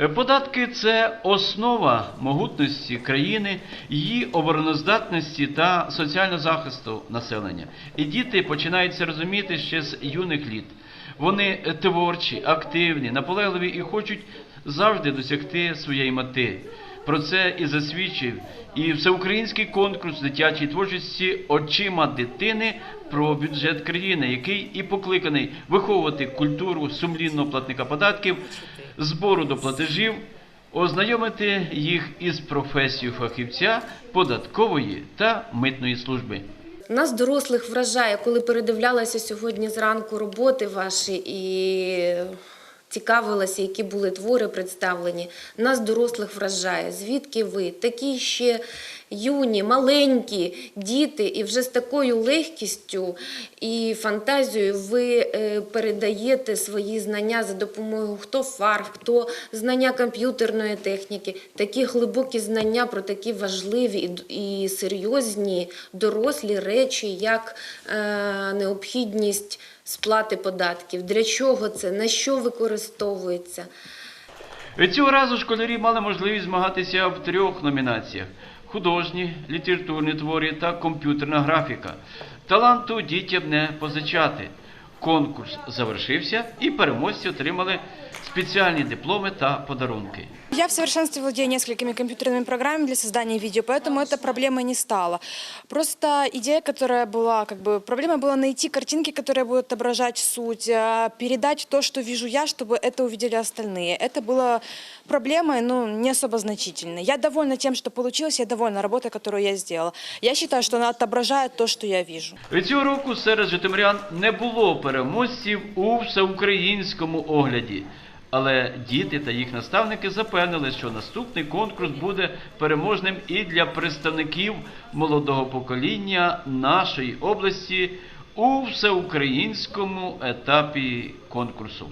Е, Податки це основа могутності країни, її обороноздатності та соціального захисту населення. І діти починають це розуміти ще з юних літ. Вони е, творчі, активні, наполегливі і хочуть завжди досягти своєї мети. Про це і засвідчив і всеукраїнський конкурс дитячої творчості очима дитини про бюджет країни, який і покликаний виховувати культуру сумлінного платника податків, збору до платежів, ознайомити їх із професією фахівця податкової та митної служби. Нас дорослих вражає, коли передивлялася сьогодні зранку роботи ваші і цікавилася, які були твори представлені. Нас дорослих вражає. Звідки ви такі ще юні, маленькі діти, і вже з такою легкістю і фантазією ви е, передаєте свої знання за допомогою хто фарб, хто знання комп'ютерної техніки, такі глибокі знання про такі важливі і серйозні дорослі речі, як е, необхідність сплати податків. Для чого це? На що використовується? Цього разу школярі мали можливість змагатися в трьох номінаціях: художні, літературні твори та комп'ютерна графіка. Таланту дітям не позичати. Конкурс завершився і переможці отримали спеціальні дипломи та подарунки. Я в совершенстве владею несколькими компьютерными программами для создания видео, поэтому это проблемой не стало. Просто идея, которая была, как бы, проблема была найти картинки, которые будут отображать суть, а, передать то, что вижу я, чтобы это увидели остальные. Это было проблемой, ну, не особо значительной. Я довольна тем, что получилось, я довольна работой, которую я сделала. Я считаю, что она отображает то, что я вижу. Цього року серед житомирян не було переможців у всеукраїнському огляді. Але діти та їх наставники запевнили, що наступний конкурс буде переможним і для представників молодого покоління нашої області у всеукраїнському етапі конкурсу.